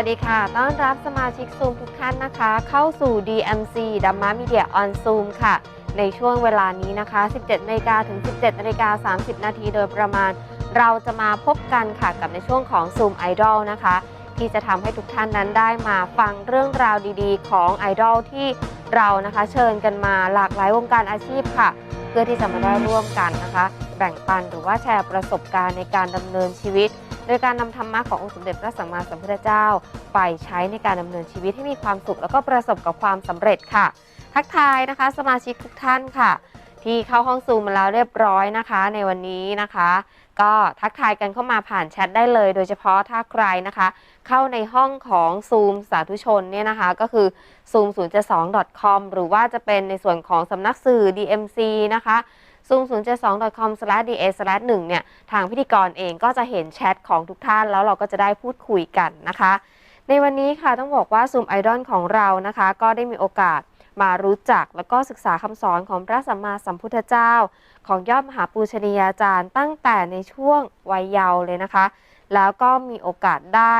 วัสดีค่ะ ต้อนรับสมาชิกซูมทุกท่านนะคะ เข้าสู่ DMC ดัมมามีเดียออนซูมค่ะ ในช่วงเวลานี้นะคะ 17นาฬิกาถึง 17นาฬิกา30 นาทีโดยประมาณ เราจะมาพบกันค่ะกับในช่วงของ Zoom Idol นะคะ ที่จะทำให้ทุกท่านนั้นได้มาฟังเรื่องราวดีๆ ของไอดอลที่เรานะคะเชิญกันมาหลากหลายวงการอาชีพค่ะ เพื่อที่จะมาได้ร่วมกันนะคะ แบ่งปันหรือว่าแชร์ประสบการณ์ในการดำเนินชีวิต โดยการนำธรรมะขององค์สมเด็จพระสัมมาสัมพุทธเจ้า ไปใช้ในการดำเนินชีวิตให้มีความสุข แล้วก็ประสบกับความสำเร็จค่ะ ทักทายนะคะ สมาชิกทุกท่านค่ะ ที่เข้าห้องซูมมาแล้วเรียบร้อยนะคะ ในวันนี้นะคะ ก็ทักทายกันเข้ามาผ่านแชทได้เลย โดยเฉพาะถ้าใครนะคะ เข้าในห้องของซูมสาธุชนเนี่ยนะคะ ก็คือ zoom 0 7 2 com หรือว่าจะเป็นในส่วนของสำนักสื่อ DMC นะคะ zoom 0 7 2 com da 1เนี่ย ทางพิธีกรเองก็จะเห็นแชทของทุกท่าน แล้วเราก็จะได้พูดคุยกันนะคะ ในวันนี้ค่ะต้องบอกว่าซูมไอดอลของเรานะคะ ก็ได้มีโอกาสมารู้จักแล้วก็ศึกษาคำสอนของพระสัมมาสัมพุทธเจ้า ของยอดมหาปูชนียาจารย์ตั้งแต่ในช่วงวัยเยาว์เลยนะคะ แล้วก็มีโอกาสได้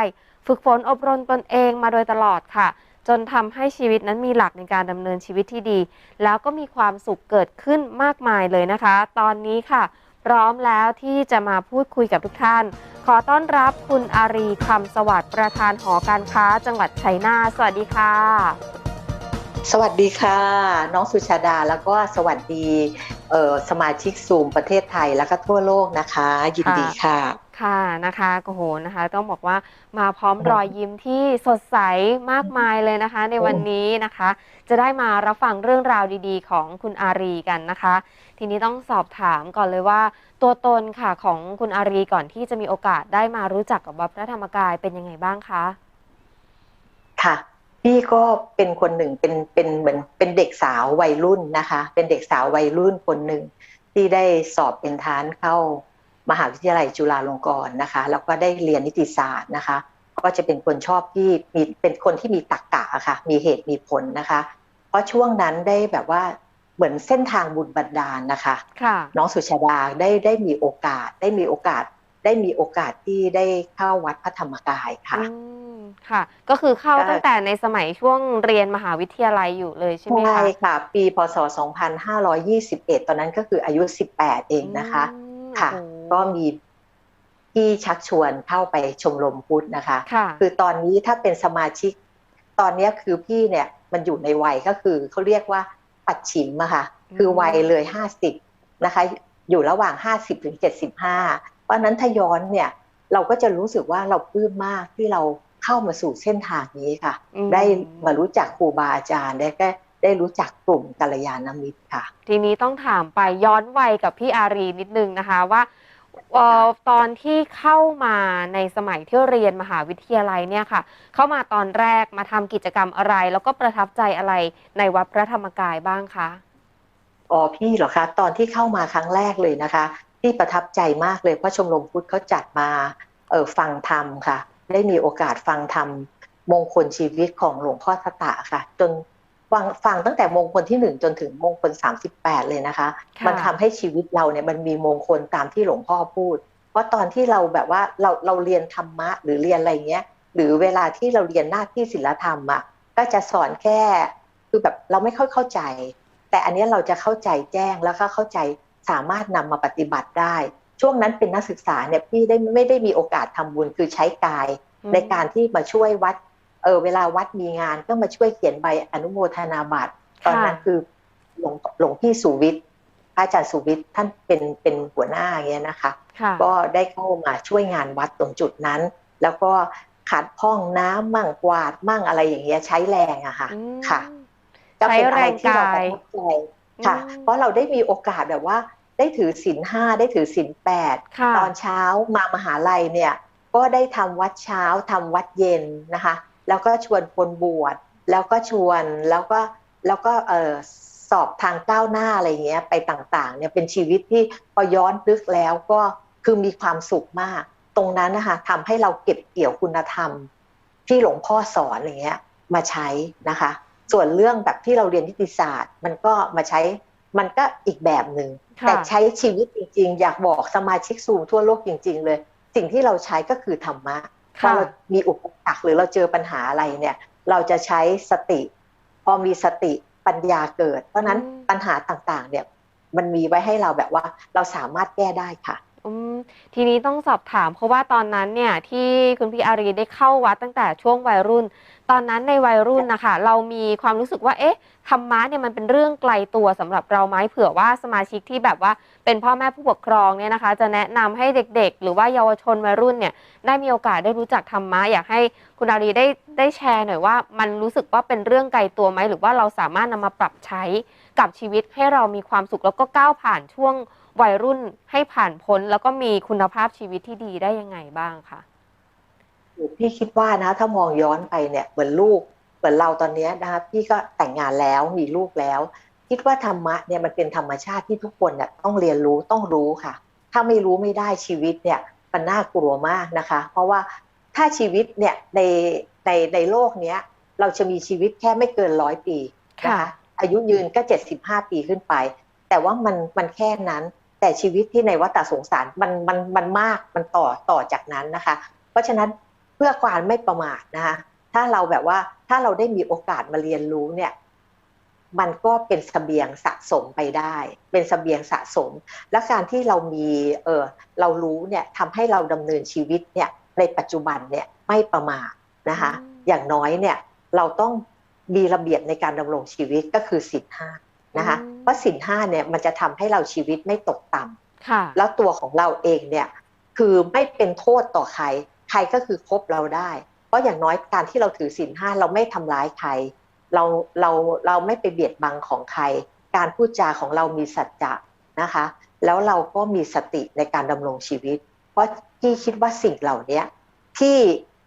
ฝึกฝนอบรมตนเองมาโดยตลอดค่ะ จนทำให้ชีวิตนั้นมีหลักในการดำเนินชีวิตที่ดี แล้วก็มีความสุขเกิดขึ้นมากมายเลยนะคะ ตอนนี้ค่ะ พร้อมแล้วที่จะมาพูดคุยกับทุกท่าน ขอต้อนรับคุณอารีคำสวัสดิ์ประธานหอการค้า จังหวัดชัยนาทสวัสดีค่ะ สวัสดีค่ะ น้องสุชาดาแล้วก็สวัสดีออสมาชิกซูมประเทศไทยแล้วก็ทั่วโลกนะคะ ยินดีค่ะ ค่ะนะคะโอ้โหนะคะ ต้องบอกว่ามาพร้อมรอยยิ้มที่สดใสมากมายเลยนะคะ ในวันนี้นะคะ จะได้มารับฟังเรื่องราวดีๆ ของคุณอารีกันนะคะ ทีนี้ต้องสอบถามก่อนเลยว่า ตัวตนค่ะของคุณอารีก่อนที่จะมีโอกาสได้มารู้จักกับวัดพระธรรมกายเป็นยังไงบ้างคะค่ะพี่ก็เป็นคนหนึ่งเป็นเป็นเหมือนเป็นเด็กสาววัยรุ่นนะคะ เป็นเด็กสาววัยรุ่นคนหนึ่งที่ได้สอบเป็นทานเข้า มหาวิทยาลัยจุฬาลงกรณ์นะคะ แล้วก็ได้เรียนนิติศาสตร์นะคะ ก็จะเป็นคนชอบที่มีเป็นคนที่มีตรรกกะค่ะ มีเหตุมีผลนะคะ เพราะช่วงนั้นได้แบบว่าเหมือนเส้นทางบุญบันดาลนะคะค่ะน้องสุชาดาได้ได้มีโอกาส ได้มีโอกาส ได้มีโอกาสที่ได้เข้าวัดพระธรรมกายค่ะอืมค่ะ ก็คือเข้าก็ตั้งแต่ในสมัยช่วงเรียนมหาวิทยาลัยอยู่เลยใช่ไหมใช่คะค่ะ ปีพศ 2521 ตอนนั้นก็คืออายุ 18 เองนะคะอืมค่ะโอ้โห ก็มีที่ชักชวนเข้าไปชมรมพุทธนะคะค่ะคือตอนนี้ถ้าเป็นสมาชิก ตอนเนี้ยคือพี่เนี่ยมันอยู่ในวัยก็คือเขาเรียกว่าปัดฉิมอะค่ะ คือวัยเลยห้าสิบนะคะ อยู่ระหว่างห้าสิบถึงเจ็ดสิบห้าเพราะฉะนั้นถ้าย้อนเนี่ย เราก็จะรู้สึกว่าเราปลื้มมากที่เราเข้ามาสู่เส้นทางนี้ค่ะอืมได้มารู้จักครูบาอาจารย์ได้ก็ได้รู้จักกลุ่มกัลยาณมิตรค่ะ ทีนี้ต้องถามไปย้อนวัยกับพี่อารีนิดนึงนะคะว่า เอ่อตอนที่เข้ามาในสมัยที่เรียนมหาวิทยาลัยเนี่ยค่ะ เข้ามาตอนแรกมาทำกิจกรรมอะไร แล้วก็ประทับใจอะไรในวัดพระธรรมกายบ้างคะ อ๋อพี่เหรอคะ ตอนที่เข้ามาครั้งแรกเลยนะคะ ที่ประทับใจมากเลยเพราะชมรมพุทธเขาจัดมาเออฟังธรรมค่ะ ได้มีโอกาสฟังธรรมมงคลชีวิตของหลวงพ่อทตะค่ะ จน ฟังฟังตั้งแต่มงคลที่หนึ่งจนถึงมงคลสามสิบแปดเลยนะคะค่ะมันทำให้ชีวิตเราเนี่ยมันมีมงคลตามที่หลวงพ่อพูด เพราะตอนที่เราแบบว่าเราเราเรียนธรรมะหรือเรียนอะไรเงี้ย หรือเวลาที่เราเรียนหน้าที่ศิลธรรมอะก็จะสอนแค่คือแบบเราไม่ค่อยเข้าใจ แต่อันเนี้ยเราจะเข้าใจแจ้งแล้วก็เข้าใจสามารถนำมาปฏิบัติได้ ช่วงนั้นเป็นนักศึกษาเนี่ยพี่ได้ไม่ได้มีโอกาสทำบุญคือใช้กายในการที่มาช่วยวัด เออเวลาวัดมีงานก็มาช่วยเขียนใบอนุโมทนาบัตรตอนนั้นคือหลวงหลวงพี่สุวิทย์พระอาจารย์สุวิทย์ท่านเป็นเป็นหัวหน้าอย่างเงี้ยนะคะค่ะก็ได้เข้ามาช่วยงานวัดตรงจุดนั้น แล้วก็ขัดพ้องน้ำมั่งกวาดมั่งอะไรอย่างเงี้ยใช้แรงอะค่ะอืมค่ะก็ใช้เป็นอะแรไรงที่เรากาประยทับใจค่ะอืมเพราะเราได้มีโอกาสแบบว่า ได้ถือศีลห้าได้ถือศีลแปดค่ะตอนเช้ามามหาลัยเนี่ย ก็ได้ทำวัดเช้าทำวัดเย็นนะคะ แล้วก็ชวนคนบวชแล้วก็ชวนแล้วก็แล้วก็เออสอบทางก้าวหน้าอะไรเงี้ยไปต่างๆเนี่ยเป็นชีวิตที่พอย้อนนึกแล้วก็คือมีความสุขมาก ตรงนั้นนะคะทำให้เราเก็บเกี่ยวคุณธรรม ที่หลวงพ่อสอนอะไรเงี้ยมาใช้นะคะ ส่วนเรื่องแบบที่เราเรียนนิติศาสตร์ มันก็มาใช้มันก็อีกแบบหนึ่งค่ะแต่ใช้ชีวิตจริง ๆ อยากบอกสมาชิกซูมทั่วโลกจริง ๆ เลย สิ่งที่เราใช้ก็คือธรรมะ พอเรามีอุปสรรคหรือเราเจอปัญหาอะไรเนี่ย เราจะใช้สติ พอมีสติปัญญาเกิด เพราะฉะนั้นอืมปัญหาต่างๆ เนี่ย มันมีไว้ให้เราแบบว่าเราสามารถแก้ได้ค่ะอืมทีนี้ต้องสอบถามเพราะว่าตอนนั้นเนี่ยที่คุณพี่อารีได้เข้าวัดตั้งแต่ช่วงวัยรุ่น ตอนนั้นในวัยรุ่นนะคะ เรามีความรู้สึกว่า เอ๊ะธรรมะเนี่ยมันเป็นเรื่องไกลตัวสำหรับเราไหมเผื่อว่าสมาชิกที่แบบว่าเป็นพ่อแม่ผู้ปกครองเนี่ยนะคะ จะแนะนำให้เด็กๆ หรือว่าเยาวชนวัยรุ่นเนี่ยได้มีโอกาสได้รู้จักธรรมะอยากให้คุณอารีได้ได้แชร์หน่อยว่า มันรู้สึกว่าเป็นเรื่องไกลตัวไหมหรือว่าเราสามารถนำมาปรับใช้กับชีวิตให้เรามีความสุขแล้วก็ก้าวผ่านช่วงวัยรุ่นให้ผ่านพ้น แล้วก็มีคุณภาพชีวิตที่ดีได้ยังไงบ้างคะ พี่คิดว่านะ ถ้ามองย้อนไปเนี่ยเหมือนลูกเหมือนเราตอนเนี้ยนะคะพี่ก็แต่งงานแล้วมีลูกแล้ว คิดว่าธรรมะเนี่ยมันเป็นธรรมชาติที่ทุกคนเนี่ยต้องเรียนรู้ต้องรู้ค่ะ ถ้าไม่รู้ไม่ได้ชีวิตเนี่ยมันน่ากลัวมากนะคะ เพราะว่าถ้าชีวิตเนี่ยในในในโลกเนี้ยเราจะมีชีวิตแค่ไม่เกินร้อยปีนะคะอายุยืนก็เจ็ดสิบห้าปีขึ้นไป แต่ว่ามันมันแค่นั้น แต่ชีวิตที่ในวัฏสงสารมันมันมันมากมันต่อต่อจากนั้นนะคะ เพราะฉะนั้น เพื่อความไม่ประมาทนะคะถ้าเราแบบว่าถ้าเราได้มีโอกาสมาเรียนรู้เนี่ย มันก็เป็นเสบียงสะสมไปได้ เป็นเสบียงสะสม และการที่เรามีเออเรารู้เนี่ยทำให้เราดำเนินชีวิตเนี่ยในปัจจุบันเนี่ยไม่ประมาทนะคะอืมอย่างน้อยเนี่ยเราต้องมีระเบียบในการดำรงชีวิตก็คือสินห้านะคะอืมเพราะสินห้าเนี่ยมันจะทำให้เราชีวิตไม่ตกต่ำค่ะแล้วตัวของเราเองเนี่ยคือไม่เป็นโทษต่อใคร ใครก็คือคบเราได้ เพราะอย่างน้อยการที่เราถือศีลห้าเราไม่ทำร้ายใคร เราเราเราไม่ไปเบียดบังของใคร การพูดจาของเรามีสัจจะนะคะ แล้วเราก็มีสติในการดำรงชีวิต เพราะที่คิดว่าสิ่งเหล่านี้ที่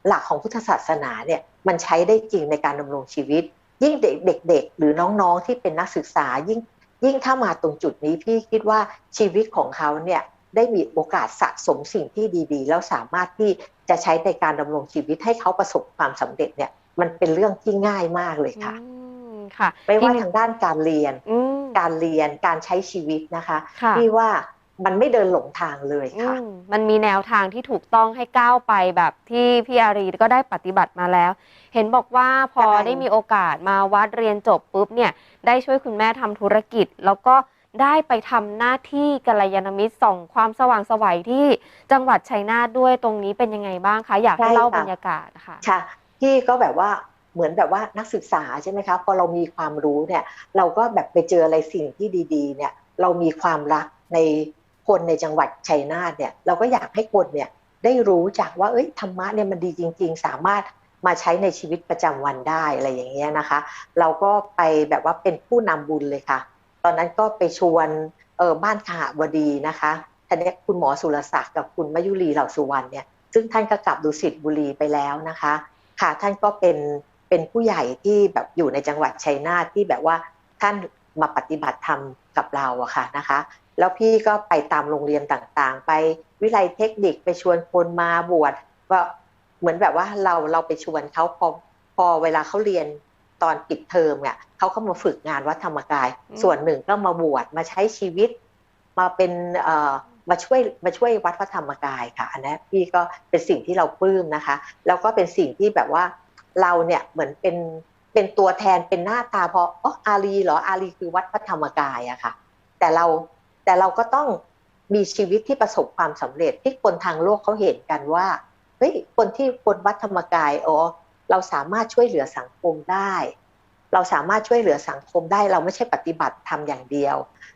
หลักของพุทธศาสนาเนี่ยมันใช้ได้จริงในการดำรงชีวิต ยิ่งเด็กๆหรือน้องๆที่เป็นนักศึกษายิ่งยิ่งถ้ามาตรงจุดนี้พี่คิดว่าชีวิตของเขาเนี่ย ได้มีโอกาสสะสมสิ่งที่ดีๆ แล้วสามารถที่จะใช้ในการดำรงชีวิตให้เขาประสบความสำเร็จเนี่ยมันเป็นเรื่องที่ง่ายมากเลยค่ะอืมค่ะ ไม่ว่าทีนี้ทางด้านการเรียนอืมการเรียนการใช้ชีวิตนะคะค่ะพี่ว่ามันไม่เดินหลงทางเลยอืค่ะมมันมีแนวทางที่ถูกต้องให้ก้าวไปแบบที่พี่อารีก็ได้ปฏิบัติมาแล้ว เห็นบอกว่าพอใช่ได้มีโอกาสมาวัดเรียนจบปุ๊บเนี่ย ได้ช่วยคุณแม่ทำธุรกิจ แล้วก็ ได้ไปทำหน้าที่กัลยาณมิตรส่องความสว่างไสวัยที่จังหวัดชัยนาทด้วยตรงนี้เป็นยังไงบ้างคะ อยากให้ใช่เล่าค่ะบรรยากาศค่ะค่ะพี่ก็แบบว่าเหมือนแบบว่านักศึกษาใช่ไหมคะพอเรามีความรู้เนี่ยเราก็แบบไปเจออะไรสิ่งที่ดีๆเนี่ยเรามีความรักในคนในจังหวัดชัยนาทเนี่ยเราก็อยากให้คนเนี่ยได้รู้จักว่าเอ้ยธรรมะเนี่ยมันดีจริง ๆ สามารถมาใช้ในชีวิตประจำวันได้อะไรอย่างเงี้ยนะคะ เราก็ไปแบบว่าเป็นผู้นำบุญเลยค่ะ ตอนนั้นก็ไปชวนเออบ้านขหบดีนะคะท่านนี้คุณหมอสุรศักดิ์กับคุณมยุรีเหล่าสุวรรณเนี่ยซึ่งท่านก็กลับดุสิตบุรีไปแล้วนะคะ ค่ะท่านก็เป็นเป็นผู้ใหญ่ที่แบบอยู่ในจังหวัดชัยนาทที่แบบว่าท่านมาปฏิบัติธรรมกับเราอะค่ะนะคะ แล้วพี่ก็ไปตามโรงเรียนต่างๆ ไปวิไลเทคนิคไปชวนคนมาบวชก็เหมือนแบบว่าเราเราไปชวนเขาพอพอเวลาเขาเรียน ตอนปิดเทอมเนี่ยเขาก็มาฝึกงานวัดธรรมกายอืมส่วนหนึ่งก็มาบวชมาใช้ชีวิต มาเป็นเอ่อมาช่วยมาช่วยวัดพระธรรมกายค่ะ อันนี้พี่ก็เป็นสิ่งที่เราปลื้มนะคะ แล้วก็เป็นสิ่งที่แบบว่าเราเนี่ยเหมือนเป็นเป็นตัวแทนเป็นหน้าตาพออ๋ออารีเหรออารีคือวัดพระธรรมกายอะค่ะ แต่เราแต่เราก็ต้องมีชีวิตที่ประสบความสำเร็จที่คนทางโลกเขาเห็นกันว่าเฮ้ยคนที่คนวัดธรรมกายอ๋อ เราสามารถช่วยเหลือสังคมได้ เราสามารถช่วยเหลือสังคมได้ เราไม่ใช่ปฏิบัติทำอย่างเดียว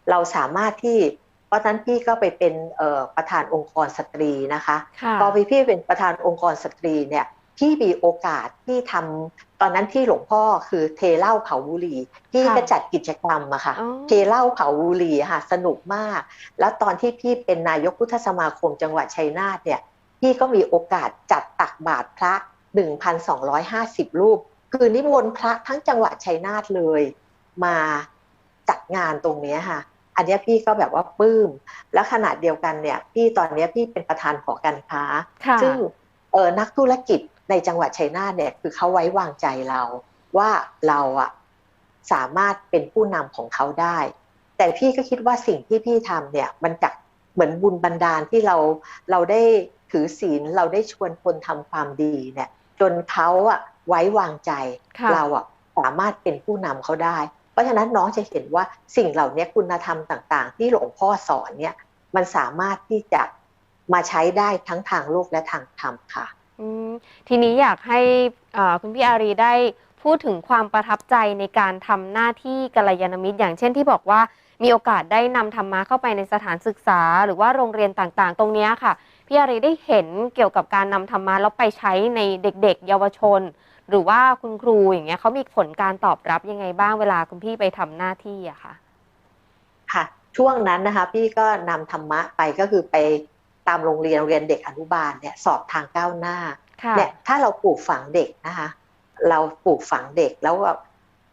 เราสามารถที่ เพราะฉะนั้นพี่ก็ไปเป็นเอ่อประธานองค์กรสตรีนะคะค่ะพอพี่พี่เป็นประธานองค์กรสตรีเนี่ยพี่มีโอกาสที่ทำตอนนั้นที่หลวงพ่อคือเทเหล้าเผาบุหรี่พี่ค่ะก็จัดกิจกรรมอะค่ะอ๋อเทเหล้าเผาบุหรี่อะค่ะสนุกมาก แล้วตอนที่พี่เป็นนายกพุทธสมาคมจังหวัดชัยนาทเนี่ยพี่ก็มีโอกาสจัดตักบาตรพระ 1,250 รูป คือนิมนต์พระทั้งจังหวัดชัยนาทเลยมาจัดงานตรงเนี้ยค่ะ อันเนี้ยพี่ก็แบบว่าปลื้ม แล้วขณะเดียวกันเนี่ยพี่ตอนเนี้ยพี่เป็นประธานหอการค้าค่ะซึ่งเออนักธุรกิจในจังหวัดชัยนาทเนี่ยคือเขาไว้วางใจเรา ว่าเราอะสามารถเป็นผู้นำของเขาได้ แต่พี่ก็คิดว่าสิ่งที่พี่ทำเนี่ยมันจากเหมือนบุญบันดาลที่เราเราได้ถถือศีลเราได้ชวนคนทำความดีเนี่ย จนเขาอะไว้วางใจค่ะเราอะสามารถเป็นผู้นำเขาได้ เพราะฉะนั้นน้องจะเห็นว่าสิ่งเหล่านี้คุณธรรมต่างๆ ที่หลวงพ่อสอนเนี่ยมันสามารถที่จะมาใช้ได้ทั้งทางโลกและทางธรรมค่ะอืมทีนี้อยากให้เอ่อคุณพี่อารีได้พูดถึงความประทับใจในการทำหน้าที่กัลยาณมิตร อย่างเช่นที่บอกว่ามีโอกาสได้นำธรรมะเข้าไปในสถานศึกษา หรือว่าโรงเรียนต่างๆ ตรงเนี้ยค่ะ พี่อารีได้เห็นเกี่ยวกับการนำธรรมะแล้วไปใช้ในเด็ก ๆ เยาวชน หรือว่าคุณครูอย่างเงี้ยเขามีผลการตอบรับยังไงบ้างเวลาคุณพี่ไปทำหน้าที่อะค่ะค่ะ ช่วงนั้นนะคะ พี่ก็นำธรรมะไปก็คือไปตามโรงเรียนโรงเรียนเด็กอนุบาลเนี่ยสอบทางก้าวหน้าค่ะเนี่ยถ้าเราปลูกฝังเด็กนะคะ เราปลูกฝังเด็กแล้วแบบ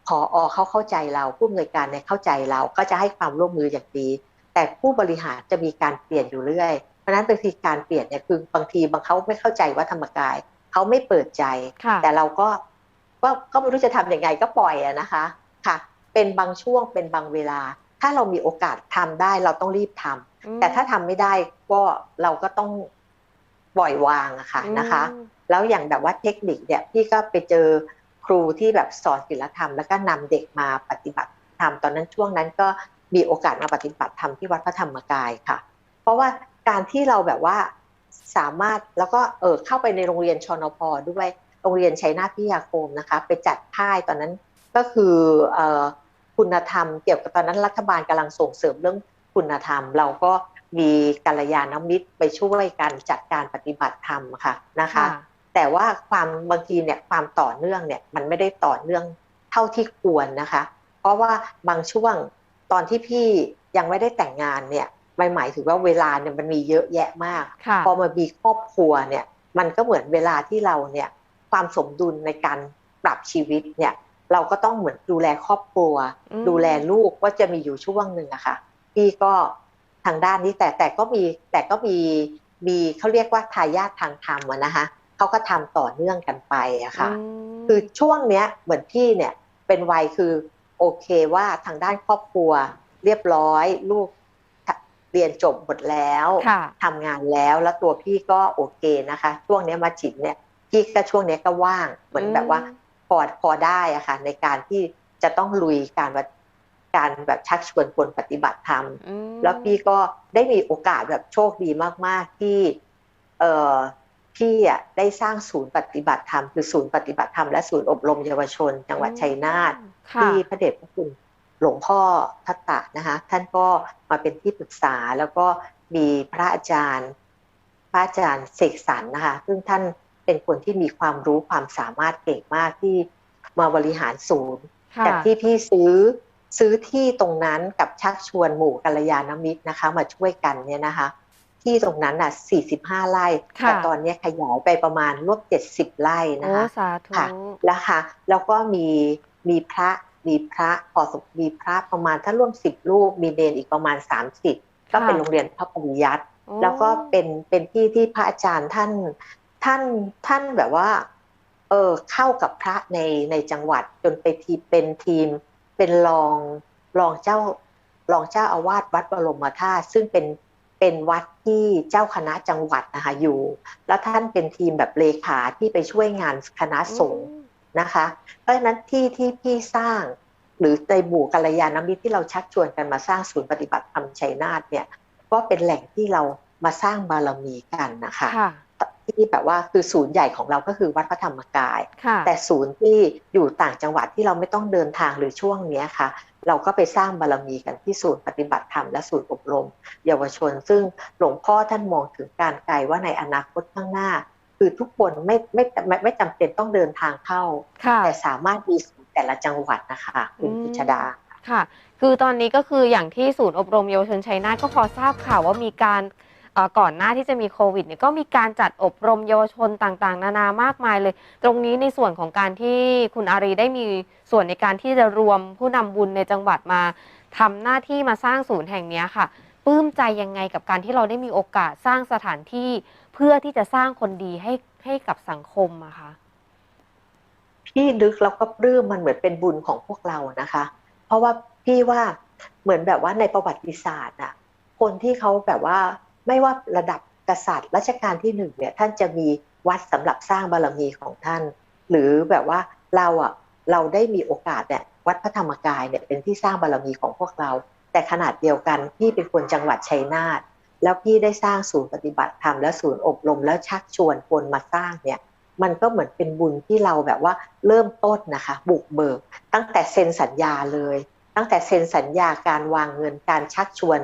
พออเขาเข้าใจเราผู้อำนวยการเนี่ยเข้าใจเราก็จะให้ความร่วมมืออย่างดี แต่ผู้บริหารจะมีการเปลี่ยนอยู่เรื่อย เพราะฉะนั้นบางทีการเปลี่ยนเนี่ยคือบางทีบางเขาไม่เข้าใจว่าธรรมกายเขาไม่เปิดใจค่ะแต่เราก็ก็ก็ไม่รู้จะทำยังไงก็ปล่อยอะนะคะค่ะ เป็นบางช่วงเป็นบางเวลา ถ้าเรามีโอกาสทำได้เราต้องรีบทำอืมแต่ถ้าทำไม่ได้ก็เราก็ต้องปล่อยวางอะค่ะนะคะอืมแล้วอย่างแบบว่าเทคนิคเนี่ยพี่ก็ไปเจอครูที่แบบสอนศิลธรรม แล้วก็นำเด็กมาปฏิบัติธรรมตอนนั้นช่วงนั้นก็มีโอกาสมาปฏิบัติธรรมที่วัดพระธรรมกายค่ะ เพราะว่า การที่เราแบบว่าสามารถแล้วก็เออเข้าไปในโรงเรียนชนพด้วยโรงเรียนชัยนาทพิทยาคมนะคะไปจัดค่ายตอนนั้นก็คือเอ่อคุณธรรมเกี่ยวกับตอนนั้นรัฐบาลกำลังส่งเสริมเรื่องคุณธรรม เราก็มีกัลยาณมิตรไปช่วยกันจัดการปฏิบัติธรรมค่ะนะคะ แต่ว่าความบางทีเนี่ยความต่อเนื่องเนี่ยมันไม่ได้ต่อเนื่องเท่าที่ควรนะคะ เพราะว่าบางช่วงตอนที่พี่ยังไม่ได้แต่งงานเนี่ย ไม่หมายถึงว่าเวลาเนี่ยมันมีเยอะแยะมากค่ะพอมามีครอบครัวเนี่ย มันก็เหมือนเวลาที่เราเนี่ยความสมดุลในการปรับชีวิตเนี่ย เราก็ต้องเหมือนดูแลครอบครัวอืมดูแลลูกก็จะมีอยู่ช่วงหนึ่งอะค่ะพี่ก็ทางด้านนี้แต่แต่ก็มีแต่ก็มีมีเขาเรียกว่าทายาททางธรรมอะนะคะเขาก็ทำต่อเนื่องกันไปอะค่ะมคือช่วงเนี้ยเหมือนพี่เนี่ยเป็นวัยคือโอเคว่าทางด้านครอบครัวเรียบร้อย ลูก เรียนจบหมดแล้วค่ะทำงานแล้วแล้วตัวพี่ก็โอเคนะคะ ช่วงเนี้ยมาจิตเนี่ยพี่ก็ช่วงเนี้ยก็ว่างเหมือนแบบว่าพอพอได้อะค่ะ ในการที่จะต้องลุยการแบบการแบบชักชวนคนปฏิบัติธรรมอืมแล้วพี่ก็ได้มีโอกาสแบบโชคดีมาก ๆ ที่ เออพี่อะได้สร้างศูนย์ปฏิบัติธรรมคือศูนย์ปฏิบัติธรรมและศูนย์อบรมเยาวชน จังหวัดชัยนาทค่ะที่พระเดชพระคุณ หลวงพ่อทัตตะนะคะท่านก็มาเป็นที่ปรึกษาแล้วก็มีพระอาจารย์ พระอาจารย์เสกสรรนะคะซึ่งท่านเป็นคนที่มีความรู้ความสามารถเก่งมากที่มาบริหารศูนย์ค่ะจากที่พี่ซื้อซื้อที่ตรงนั้นกับชักชวนหมู่กัลยาณมิตรนะคะ มาช่วยกันเนี่ยนะคะ ที่ตรงนั้นน่ะ 45 ไร่ค่ะแต่ตอนนี้ขยายไปประมาณรวบ70 ไร่นะโอ้คะสาธุค่ะแล้วค่ะ แล้วก็มีมีพระ มีพระพอสมมีพระประมาณถ้าร่วมสิบรูปมีเนนอีกประมาณ30ก็เป็นโรงเรียนพระปริยัติโอ้แล้วก็เป็นเป็นที่ที่พระอาจารย์ท่านท่านท่านแบบว่า เออเข้ากับพระในในจังหวัดจนไปทีเป็นทีม เป็นรองรองเจ้ารองเจ้าอาวาสวัดบรมธาตุซึ่งเป็นเป็นวัดที่เจ้าคณะจังหวัดนะคะอยู่ แล้วท่านเป็นทีมแบบเลขาที่ไปช่วยงานคณะสงฆ์อืม นะคะ เพราะฉะนั้นที่ที่พี่สร้าง หรือในหมู่กัลยาณมิตรที่เราชักชวนกันมาสร้างศูนย์ปฏิบัติธรรมชัยนาทเนี่ยก็เป็นแหล่งที่เรามาสร้างบารมีกันนะคะค่ะที่แบบว่าคือศูนย์ใหญ่ของเราก็คือวัดพระธรรมกายค่ะแต่ศูนย์ที่อยู่ต่างจังหวัดที่เราไม่ต้องเดินทางหรือช่วงเนี้ยค่ะ เราก็ไปสร้างบารมีกันที่ศูนย์ปฏิบัติธรรมและศูนย์อบรม เยาวชน ซึ่งหลวงพ่อท่านมองถึงการไกลว่าในอนาคตข้างหน้า คือทุกคนไม่ไม่ไม่ไม่จำเป็นต้องเดินทางเข้าค่ะแต่สามารถมีศูนย์แต่ละจังหวัดนะคะคุณอืมพิชดาค่ะ คือตอนนี้ก็คืออย่างที่ศูนย์อบรมเยาวชนชัยนาทก็พอทราบข่าวว่ามีการเอ่อก่อนหน้าที่จะมีโควิดเนี่ยก็มีการจัดอบรมเยาวชนต่างๆ นานามากมายเลย ตรงนี้ในส่วนของการที่คุณอารีได้มีส่วนในการที่จะรวมผู้นำบุญในจังหวัดมาทำหน้าที่มาสร้างศูนย์แห่งเนี้ยค่ะ ปลื้มใจยังไงกับการที่เราได้มีโอกาสสร้างสถานที่เพื่อที่จะสร้างคนดีให้ให้กับสังคมอะคะพี่นึกแล้วก็ปลื้มมันเหมือนเป็นบุญของพวกเรานะคะ เพราะว่าพี่ว่าเหมือนแบบว่าในประวัติศาสตร์อะคนที่เขาแบบว่าไม่ว่าระดับกษัตริย์รัชกาลที่หนึ่งเนี่ยท่านจะมีวัดสำหรับสร้างบารมีของท่าน หรือแบบว่าเราอะเราได้มีโอกาสเนี่ยวัดพระธรรมกายเนี่ยเป็นที่สร้างบารมีของพวกเรา แต่ขนาดเดียวกันพี่เป็นคนจังหวัดชัยนาทแล้วพี่ได้สร้างศูนย์ปฏิบัติธรรมและศูนย์อบรมแล้วชักชวนคนมาสร้างเนี่ย มันก็เหมือนเป็นบุญที่เราแบบว่าเริ่มต้นนะคะ บุกเบิก ตั้งแต่เซ็นสัญญาเลย ตั้งแต่เซ็นสัญญาการวางเงินการชักชวน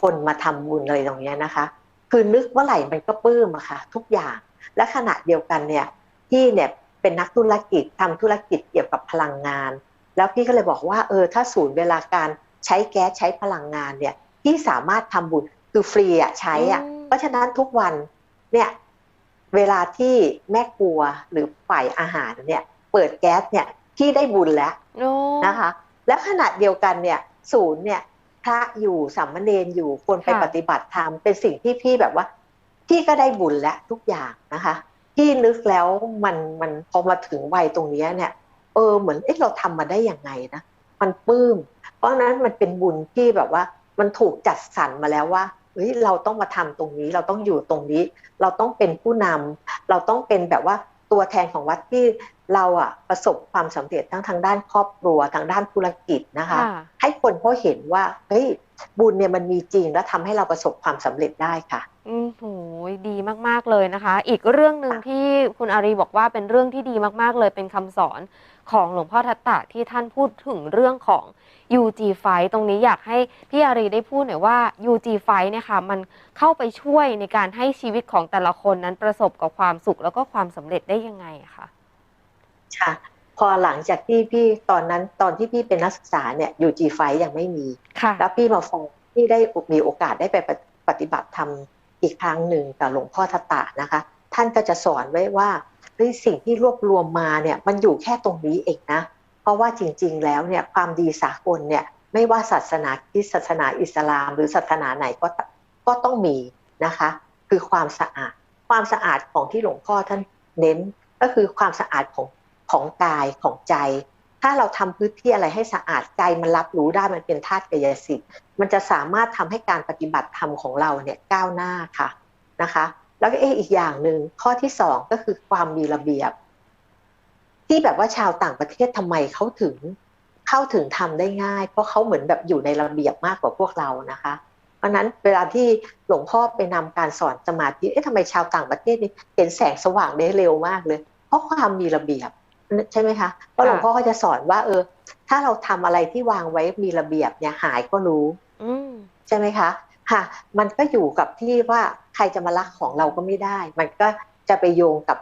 คนมาทำบุญเลยตรงเนี้ยนะคะ คือนึกเมื่อไหร่มันก็ปลื้มอะค่ะ ทุกอย่างและขณะเดียวกันเนี่ยพี่เนี่ยเป็นนักธุรกิจทำธุรกิจเกี่ยวกับพลังงาน แล้วพี่ก็เลยบอกว่าเออถ้าศูนย์เวลาการ ใช้แก๊สใช้พลังงานเนี่ยพี่สามารถทำบุญคือฟรีอะใช้อะอืมเพราะฉะนั้นทุกวันเนี่ยเวลาที่แม่ครัวหรือฝ่ายอาหารเนี่ยเปิดแก๊สเนี่ยพี่ได้บุญแล้วโอ้นะคะ แล้วขณะเดียวกันเนี่ยศูนย์เนี่ยพระอยู่สามเณรอยู่คนไปปฏิบัติธรรมเป็นสิ่งที่พี่แบบว่าพี่ก็ได้บุญและทุกอย่างนะคะพี่นึกแล้วมันมันพอมาถึงวัยตรงเนี้ยเนี่ย เออเหมือนเอ๊ะเราทำมาได้ยังไงนะ มันปลื้ม เพราะฉะนั้นมันเป็นบุญที่แบบว่า มันถูกจัดสรรมาแล้วว่าเฮ้ยเราต้องมาทำตรงนี้ เราต้องอยู่ตรงนี้ เราต้องเป็นผู้นำเราต้องเป็นแบบว่าตัวแทนของวัดที่เราอะประสบความสำเร็จทั้งทางด้านครอบครัวทางด้านธุรกิจนะคะค่ะให้คนเขาเห็นว่าเฮ้ยบุญเนี่ยมันมีจริงและทำให้เราประสบความสำเร็จได้ค่ะ อืมโหดีมากๆเลยนะคะ อีกเรื่องหนึ่งที่คุณอารีบอกว่าเป็นเรื่องที่ดีมากๆเลยเป็นคำสอน ของหลวงพ่อทัตตะที่ท่านพูดถึงเรื่องของ UG f i ตรงนี้อยากให้พี่อารีได้พูดหน่อยว่า UG f i เนี่ยค่ะมันเข้าไปช่วยในการให้ชีวิตของแต่ละคนนั้นประสบกับความสุขแล้วก็ความสำเร็จได้ยังไงอะคะค่ะ พอหลังจากที่พี่ตอนนั้นตอนที่พี่เป็นนักศึกษาเนี่ยยูจีไฟยังไม่มีค่ะแล้วพี่มาฟังพี่ได้มีโอกาสได้ไปปฏิบัติธรรมอีกครั้งหนึ่งกับหลวงพ่อทัตตะนะคะ ท่านก็จะสอนไว้ว่า เฮ้ยสิ่งที่รวบรวมมาเนี่ยมันอยู่แค่ตรงนี้เองนะ เพราะว่าจริง ๆ แล้วเนี่ยความดีสากลเนี่ยไม่ว่าศาสนาคริสต์ศาสนาอิสลาม หรือศาสนาไหนก็ก็ต้องมีนะคะ คือความสะอาด ความสะอาดของที่หลวงพ่อท่านเน้นก็คือความสะอาดของของกายของใจ ถ้าเราทำพื้นที่อะไรให้สะอาดใจมันรับรู้ได้มันเป็นธาตุกายสิทธิ์มันจะสามารถทำให้การปฏิบัติธรรมของเราเนี่ยก้าวหน้าค่ะนะคะ แล้วก็เอออีกอย่างหนึ่งข้อที่สองก็คือความมีระเบียบ ที่แบบว่าชาวต่างประเทศทำไมเขาถึงเข้าถึงทำได้ง่าย เพราะเขาเหมือนแบบอยู่ในระเบียบมากกว่าพวกเรานะคะ เพราะฉะนั้นเวลาที่หลวงพ่อไปนำการสอนสมาธิเอ๊ะทำไมชาวต่างประเทศนี่เห็นแสงสว่างได้เร็วมากเลย เพราะความมีระเบียบใช่ไหมคะเพราะหลวงพ่อก็จะสอนว่า เออ ถ้าเราทำอะไรที่วางไว้มีระเบียบเนี่ยหายก็รู้อืมใช่ไหมคะค่ะ มันก็อยู่กับที่ว่า ใครจะมาลักของเราก็ไม่ได้ มันก็จะไปโยงกับ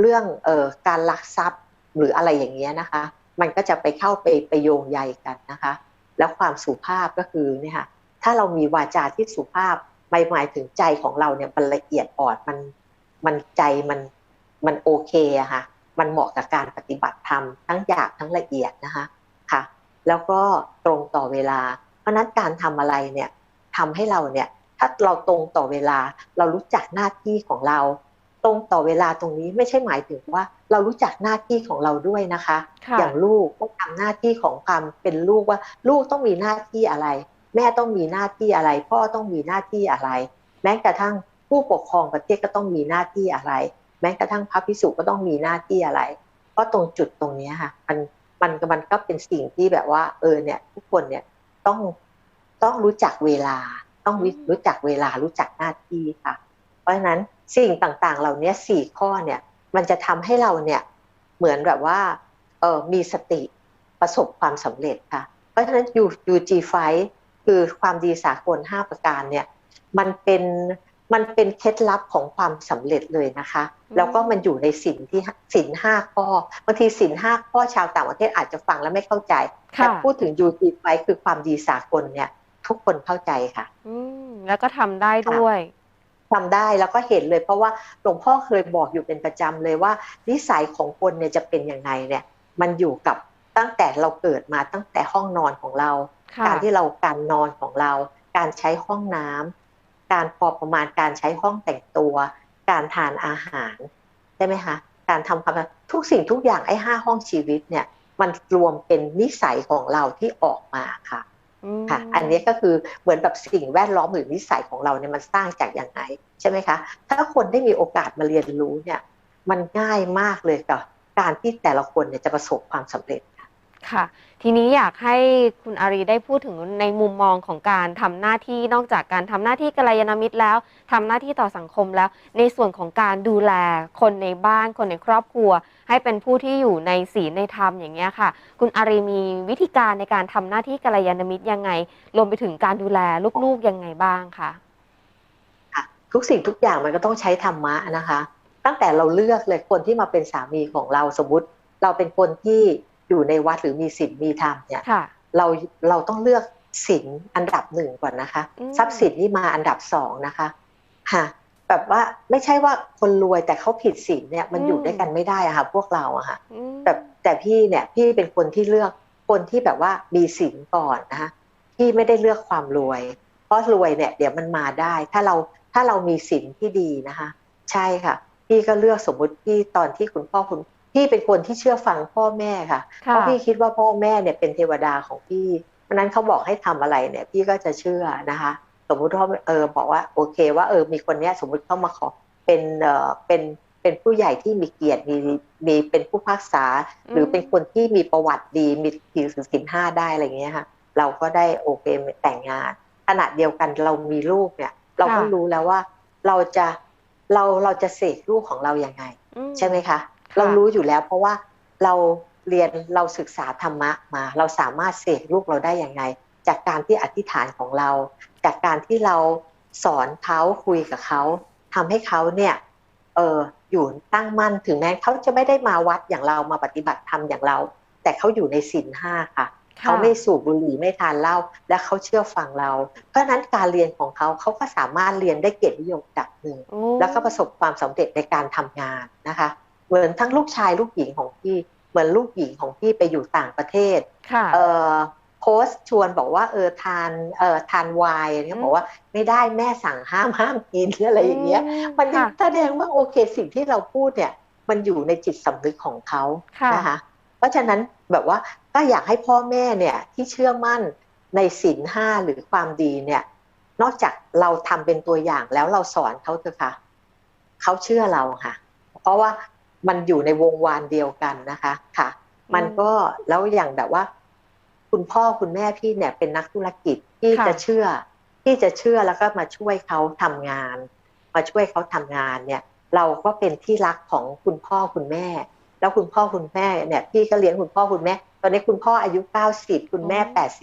เรื่องเอ่อการลักทรัพย์หรืออะไรอย่างเงี้ยนะคะ มันก็จะไปเข้าไปไปโยงใยกันนะคะ แล้วความสุภาพก็คือเนี่ยค่ะถ้าเรามีวาจาที่สุภาพหมายหมายถึงใจของเราเนี่ยมันละเอียดอ่อนมันมันใจมันมันโอเคอะค่ะมันเหมาะกับการปฏิบัติธรรมทั้งหยาบทั้งละเอียดนะคะค่ะ แล้วก็ตรงต่อเวลา เพราะฉะนั้นการทำอะไรเนี่ยทำให้เราเนี่ย ถ้าเราตรงต่อเวลา เรารู้จักหน้าที่ของเรา ตรงต่อเวลาตรงนี้ไม่ใช่หมายถึงว่า เรารู้จักหน้าที่ของเราด้วยนะคะค่ะอย่างลูกต้องทำหน้าที่ของความเป็นลูกว่าลูกต้องมีหน้าที่อะไร แม่ต้องมีหน้าที่อะไร พ่อต้องมีหน้าที่อะไร แม้กระทั่งผู้ปกครองประเทศก็ต้องมีหน้าที่อะไร แม้กระทั่งพระพิสุก็ต้องมีหน้าที่อะไร เพราะตรงจุดตรงเนี้ยค่ะมันมันมันก็เป็นสิ่งที่แบบว่า เออเนี่ยทุกคนเนี่ยต้องต้องรู้จักเวลา ต้องรู้อืมรู้จักเวลารู้จักหน้าที่ค่ะ เพราะฉะนั้นสิ่งต่างๆ เหล่านี้สี่ข้อเนี่ยมันจะทำให้เราเนี่ยเหมือนแบบว่าเออมีสติประสบความสำเร็จค่ะ เพราะฉะนั้น UG5 คือความดีสากล5ประการเนี่ยมันเป็นมันเป็นเคล็ดลับของความสำเร็จเลยนะคะอืมแล้วก็มันอยู่ในสินที่สินห้าข้อบางทีสินห้าข้อชาวต่างประเทศอาจจะฟังแล้วไม่เข้าใจ แต่ค่ะพูดถึง UG5 คือความดีสากลเนี่ย ทุกคนเข้าใจค่ะ อืมแล้วก็ทำได้ด้วย ทำได้แล้วก็เห็นเลยเพราะว่าหลวงพ่อเคยบอกอยู่เป็นประจำเลยว่า นิสัยของคนเนี่ยจะเป็นยังไงเนี่ย มันอยู่กับตั้งแต่เราเกิดมาตั้งแต่ห้องนอนของเรา ค่ะการที่เราการนอนของเรา การใช้ห้องน้ำการพอประมาณการใช้ห้องแต่งตัว การทานอาหารใช่ไหมคะการทำความทุกสิ่งทุกอย่างไอ้ห้าห้องชีวิตเนี่ย มันรวมเป็นนิสัยของเราที่ออกมาค่ะอืม ค่ะอันนี้ก็คือเหมือนแบบสิ่งแวดล้อมหรือนิสัยของเราเนี่ยมันสร้างจากอย่างไรใช่ไหมคะ ถ้าคนได้มีโอกาสมาเรียนรู้เนี่ยมันง่ายมากเลยกับการที่แต่ละคนเนี่ยจะประสบความสำเร็จค่ะ ทีนี้อยากให้คุณอารีได้พูดถึงในมุมมองของการทำหน้าที่นอกจากการทำหน้าที่กัลยาณมิตรแล้วทำหน้าที่ต่อสังคมแล้ว ในส่วนของการดูแลคนในบ้านคนในครอบครัว ให้เป็นผู้ที่อยู่ในศีลในธรรมอย่างเงี้ยค่ะ คุณอารีมีวิธีการในการทำหน้าที่กัลยาณมิตรยังไง รวมไปถึงการดูแลลูกๆยังไงบ้างค่ะทุกสิ่งทุกอย่างมันก็ต้องใช้ธรรมะนะคะ ตั้งแต่เราเลือกเลยคนที่มาเป็นสามีของเราสมมติ เราเป็นคนที่ อยู่ในวัดหรือมีศีลมีธรรมเนี่ยค่ะเราเราต้องเลือกศีลอันดับหนึ่งก่อนนะคะอืมทรัพย์สินนี่มาอันดับสองนะคะค่ะแบบว่าไม่ใช่ว่าคนรวยแต่เขาผิดศีลเนี่ยมันอยู่ด้วยกันไม่ได้อะค่ะพวกเราอะค่ะอืมแต่แต่พี่เนี่ยพี่เป็นคนที่เลือกคนที่แบบว่ามีศีลก่อนนะคะพี่ไม่ได้เลือกความรวย เพราะรวยเนี่ย เดี๋ยวมันมาได้ ถ้าเราถ้าเรามีศีลที่ดีนะคะ ใช่ค่ะ พี่ก็เลือกสมมุติพี่ตอนที่คุณพ่อคุณ พี่เป็นคนที่เชื่อฟังพ่อแม่ค่ะ เพค่ะราะพี่คิดว่าพ่อแม่เนี่ยเป็นเทวดาของพี่ เพราะฉะนั้นเขาบอกให้ทำอะไรเนี่ย พี่ก็จะเชื่อนะคะ สมมุติว่าเออบอกว่าโอเคว่าเออมีคนเนี้ยสมมุติเข้ามาขอเป็นเออเป็นเป็นผู้ใหญ่ที่มีเกียรติมีมีเป็นผู้พักษา หรือเป็นคนที่มีประวัติดีมีถือศีลห้าได้อะไรอย่างเงี้ยค่ะ เราก็ได้โอเคแต่งงานขณะเดียวกันเรามีลูกเนี่ย เราก็ค่ะรู้แล้วว่าเราจะเราเราจะเสกลูกของเรายังไงอืใช่ไหมคะค่ะ เรารู้อยู่แล้ว เพราะว่าเราเรียนเราศึกษาธรรมะมา เราสามารถเสกลูกเราได้ยังไงจากการที่อธิษฐานของเรา จากการที่เราสอนเขาคุยกับเขาทำให้เขาเนี่ยเอออยู่ตั้งมั่นถึงแม้เขาจะไม่ได้มาวัดอย่างเรามาปฏิบัติธรรมอย่างเรา แต่เขาอยู่ในศีลห้าค่ะค่ะเขาไม่สูบบุหรี่ไม่ทานเหล้าและเขาเชื่อฟังเรา เพราะฉะนั้นการเรียนของเขาเขาก็สามารถเรียนได้เกียรตินิยมจากหนึ่งโอ้แล้วก็ประสบความสำเร็จในการทำงานนะคะ เหมือนทั้งลูกชายลูกหญิงของพี่ เหมือนลูกหญิงของพี่ไปอยู่ต่างประเทศค่ะเอ่อโพสต์ชวนบอกว่าเออทานเอ่อทานไวน์เนี่ยอืมบอกว่าไม่ได้แม่สั่งห้ามห้ามกินหรืออะไรอย่างเงี้ย มันค่ะแสดงว่าโอเคสิ่งที่เราพูดเนี่ย มันอยู่ในจิตสำนึกของเขาค่ะนะคะเพราะฉะนั้นแบบว่าก็อยากให้พ่อแม่เนี่ยที่เชื่อมั่นในศีลห้าหรือความดีเนี่ย นอกจากเราทำเป็นตัวอย่างแล้วเราสอนเขาเถอะค่ะเขาเชื่อเราค่ะ เพราะว่า มันอยู่ในวงวานเดียวกันนะคะค่ะ มันก็แล้วอย่างแบบว่า คุณพ่อคุณแม่พี่เนี่ยเป็นนักธุรกิจที่ค่ะจะเชื่อ ที่จะเชื่อแล้วก็มาช่วยเขาทำงาน มาช่วยเขาทำงานเนี่ย เราก็เป็นที่รักของคุณพ่อคุณแม่ แล้วคุณพ่อคุณแม่เนี่ยพี่ก็เลี้ยงคุณพ่อคุณแม่ ตอนนี้คุณพ่ออายุ90คุณแม่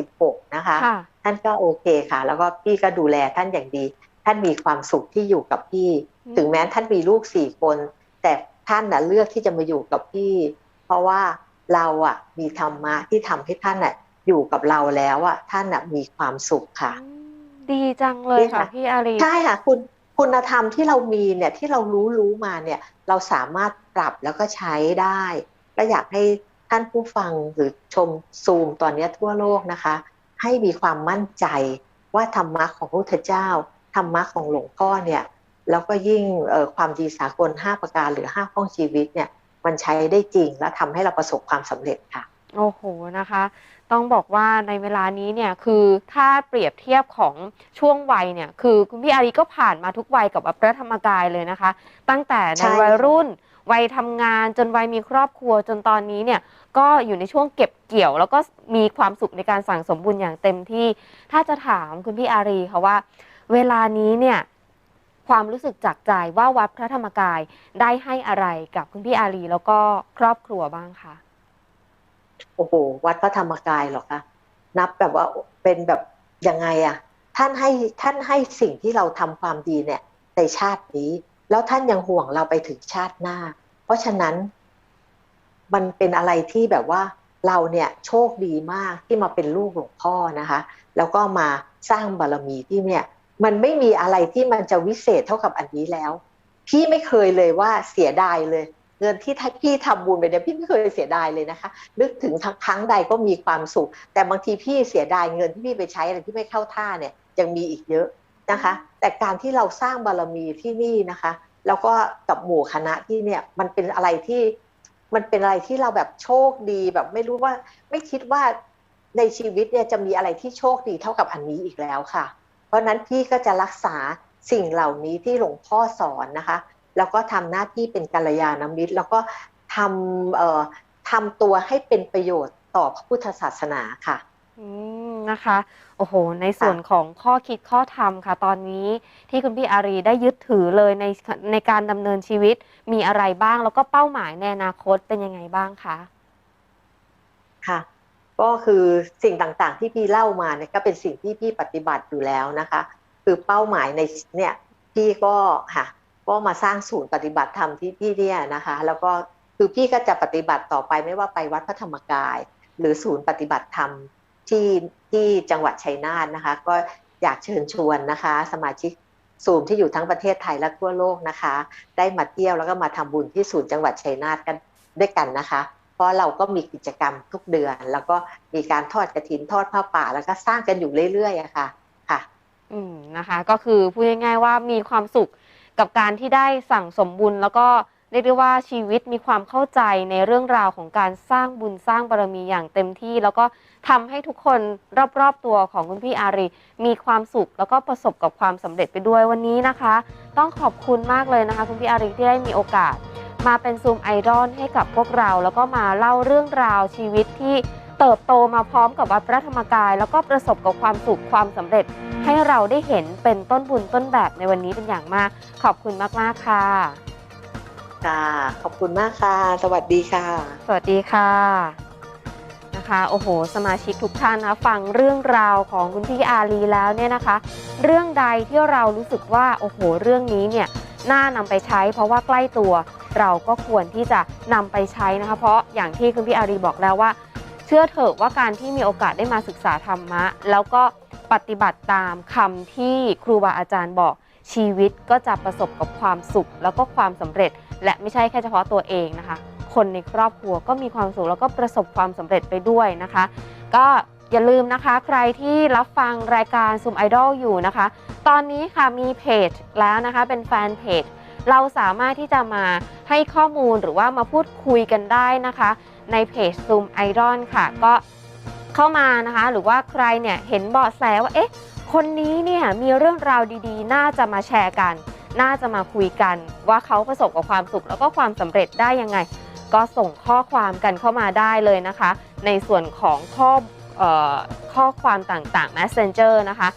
86นะคะค่ะท่านก็โอเคค่ะ แล้วก็พี่ก็ดูแลท่านอย่างดี ท่านมีความสุขที่อยู่กับพี่อืมถึงแม้ท่านมีลูกสี่คนแต่ ท่านน่ะเลือกที่จะมาอยู่กับพี่ เพราะว่าเราอะ มีธรรมะที่ทำให้ท่านอะ อยู่กับเราแล้วอะท่านอะมีความสุขค่ะอืมดีจังเลยนี่ค่ะค่ะพี่อารีใช่ค่ะคุณคุณธรรมที่เรามีเนี่ยที่เรารู้รู้มาเนี่ย เราสามารถปรับแล้วก็ใช้ได้ ก็อยากให้ท่านผู้ฟังหรือชมซูมตอนนี้ทั่วโลกนะคะ ให้มีความมั่นใจว่าธรรมะของพระพุทธเจ้าธรรมะของหลวงพ่อเนี่ย แล้วก็ยิ่งเอ่อความดีสากล 5 ประการหรือ5ข้องชีวิตเนี่ยมันใช้ได้จริงและทำให้เราประสบความสำเร็จค่ะ โอ้โหนะคะ ต้องบอกว่าในเวลานี้เนี่ยคือถ้าเปรียบเทียบของช่วงวัยเนี่ยคือคุณพี่อารีก็ผ่านมาทุกวัยกับวัดพระธรรมกายเลยนะคะ ตั้งแต่ในใช่วัยค่ะรุ่นวัยทำงานจนวัยมีครอบครัวจนตอนนี้เนี่ยก็อยู่ในช่วงเก็บเกี่ยว แล้วก็มีความสุขในการสั่งสมบุญอย่างเต็มที่ ถ้าจะถามคุณพี่อารีค่ะว่า เวลานี้เนี่ย ความรู้สึกจากใจว่าวัดพระธรรมกายได้ให้อะไรกับคุณพี่อารีแล้วก็ครอบครัวบ้างคะโอ้โหวัดพระธรรมกายหรอคะนับแบบว่าเป็นแบบยังไงอะท่านให้ท่านให้สิ่งที่เราทำความดีเนี่ย ในชาตินี้ แล้วท่านยังห่วงเราไปถึงชาติหน้า เพราะฉะนั้นมันเป็นอะไรที่แบบว่าเราเนี่ยโชคดีมากที่มาเป็นลูกหลวงพ่อนะคะ แล้วก็มาสร้างบารมีที่เนี่ย มันไม่มีอะไรที่มันจะวิเศษเท่ากับอันนี้แล้ว พี่ไม่เคยเลยว่าเสียดายเลย เงินที่พี่ทำบุญไปเนี่ยพี่ไม่เคยเสียดายเลยนะคะ นึกถึงครั้งใดก็มีความสุข แต่บางทีพี่เสียดายเงินที่พี่ไปใช้อะไรที่ไม่เข้าท่าเนี่ยยังมีอีกเยอะนะคะ แต่การที่เราสร้างบารมีที่นี่นะคะ แล้วก็กับหมู่คณะที่เนี่ยมันเป็นอะไรที่มันเป็นอะไรที่เราแบบโชคดีแบบไม่รู้ว่าไม่คิดว่าในชีวิตเนี่ยจะมีอะไรที่โชคดีเท่ากับอันนี้อีกแล้วค่ะ ราะฉะนั้นพี่ก็จะรักษาสิ่งเหล่านี้ที่หลวงพ่อสอนนะคะ แล้วก็ทำหน้าที่เป็นกัลยาณมิตร แล้วก็ทำเอ่อทำตัวให้เป็นประโยชน์ต่อพระพุทธศาสนาค่ะอืมนะคะ โอ้โห ในส่วนของข้อคิดข้อธรรมค่ะ ตอนนี้ที่คุณพี่อารีได้ยึดถือเลยในในการดำเนินชีวิตมีอะไรบ้าง แล้วก็เป้าหมายในอนาคตเป็นยังไงบ้างคะค่ะ ก็คือสิ่งต่างๆที่พี่เล่ามาเนี่ยก็เป็นสิ่งที่พี่ปฏิบัติอยู่แล้วนะคะ คือเป้าหมายในเนี่ยพี่ก็ค่ะก็มาสร้างศูนย์ปฏิบัติธรรมที่พี่เนี่ยนะคะ แล้วก็คือพี่ก็จะปฏิบัติต่อไปไม่ว่าไปวัดพระธรรมกาย หรือศูนย์ปฏิบัติธรรมที่ที่จังหวัดชัยนาทนะคะ ก็อยากเชิญชวนนะคะ สมาชิกศูนย์ที่อยู่ทั้งประเทศไทยและทั่วโลกนะคะ ได้มาเที่ยวแล้วก็มาทำบุญที่ศูนย์จังหวัดชัยนาทกันด้วยกันนะคะ เพราะเราก็มีกิจกรรมทุกเดือน แล้วก็มีการทอดกระถินทอดผ้าป่า แล้วก็สร้างกันอยู่เรื่อยๆอะค่ะค่ะ อืมนะคะ ก็คือพูดง่ายๆว่ามีความสุขกับการที่ได้สั่งสมบุญ แล้วก็เรียกได้ว่าชีวิตมีความเข้าใจในเรื่องราวของการสร้างบุญสร้างบารมีอย่างเต็มที่ แล้วก็ทำให้ทุกคนรอบๆตัวของคุณพี่อารี มีความสุขแล้วก็ประสบกับความสำเร็จไปด้วยวันนี้นะคะ ต้องขอบคุณมากเลยนะคะ คุณพี่อารีที่ได้มีโอกาส มาเป็นซูมไอดอลให้กับพวกเรา แล้วก็มาเล่าเรื่องราวชีวิตที่เติบโตมาพร้อมกับวัดพระธรรมกาย แล้วก็ประสบกับความสุขความสำเร็จ ให้เราได้เห็นเป็นต้นบุญต้นแบบในวันนี้เป็นอย่างมาก ขอบคุณมากๆค่ะค่ะขอบคุณมากค่ะ สวัสดีค่ะ สวัสดีค่ะนะคะโอ้โห สมาชิกทุกท่านนะฟังเรื่องราวของคุณพี่อาลีแล้วเนี่ยนะคะ เรื่องใดที่เรารู้สึกว่าโอ้โห เรื่องนี้เนี่ย น่านำไปใช้ เพราะว่าใกล้ตัวเราก็ควรที่จะนำไปใช้นะคะ เพราะอย่างที่คุณพี่อารีบอกแล้วว่า เชื่อเถอะว่าการที่มีโอกาสได้มาศึกษาธรรมะ แล้วก็ปฏิบัติตามคำที่ครูบาอาจารย์บอกชีวิตก็จะประสบกับความสุข แล้วก็ความสำเร็จ และไม่ใช่แค่เฉพาะตัวเองนะคะ คนในครอบครัวก็มีความสุขแล้วก็ประสบความสำเร็จไปด้วยนะคะ ก็ อย่าลืมนะคะใครที่รับฟังรายการซูมไอดอลอยู่นะคะ ตอนนี้ค่ะมีเพจแล้วนะคะเป็นแฟนเพจเราสามารถที่จะมาให้ข้อมูลหรือว่ามาพูดคุยกันได้นะคะ ในเพจ Zoom Idol ค่ะก็เข้ามานะคะ หรือว่าใครเนี่ยเห็นเบาะแสว่าเอ๊ะคนนี้เนี่ยมีเรื่องราวดีๆ น่าจะมาแชร์กัน น่าจะมาคุยกัน ว่าเขาประสบกับความสุขแล้วก็ความสำเร็จได้ยังไง ก็ส่งข้อความกันเข้ามาได้เลยนะคะ ในส่วนของข้อ ข้อความต่างๆ Messenger นะคะ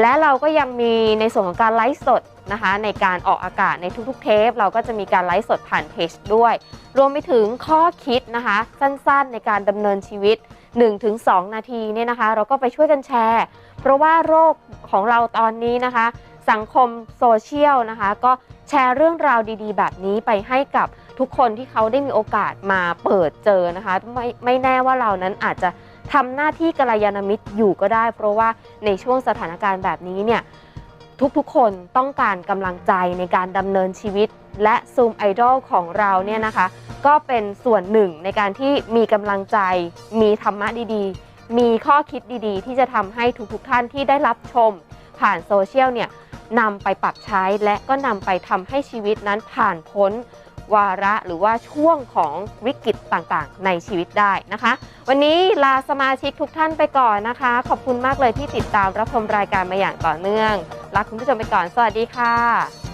และเราก็ยังมีในส่วนของการไลฟ์สดนะคะในการออกอากาศในทุกๆเทป เราก็จะมีการไลฟ์สดผ่านเพจด้วย รวมไปถึงข้อคิดนะคะสั้นๆในการดำเนินชีวิต 1-2 นาทีเนี่ยนะคะ เราก็ไปช่วยกันแชร์ เพราะว่าโรคของเราตอนนี้นะคะ สังคมโซเชียลนะคะ ก็แชร์เรื่องราวดีๆ แบบนี้ไปให้กับทุกคนที่เขาได้มีโอกาสมาเปิดเจอนะคะ ไม่ไม่แน่ว่าเรานั้นอาจจะ ทำหน้าที่กัลยาณมิตรอยู่ก็ได้ เพราะว่าในช่วงสถานการณ์แบบนี้เนี่ยทุกๆคนต้องการกำลังใจในการดำเนินชีวิต และซูมไอดอลของเราเนี่ยนะคะ ก็เป็นส่วนหนึ่งในการที่มีกำลังใจ มีธรรมะดีๆ มีข้อคิดดีๆ ที่จะทำให้ทุกๆท่านที่ได้รับชม ผ่านโซเชียลเนี่ยนำไปปรับใช้และก็นำไปทำให้ชีวิตนั้นผ่านพ้น วาระหรือว่าช่วงของวิกฤตต่างๆ ในชีวิตได้นะคะ วันนี้ลาสมาชิกทุกท่านไปก่อนนะคะ ขอบคุณมากเลยที่ติดตามรับชมรายการมาอย่างต่อเนื่องลาคุณผู้ชมไปก่อน สวัสดีค่ะ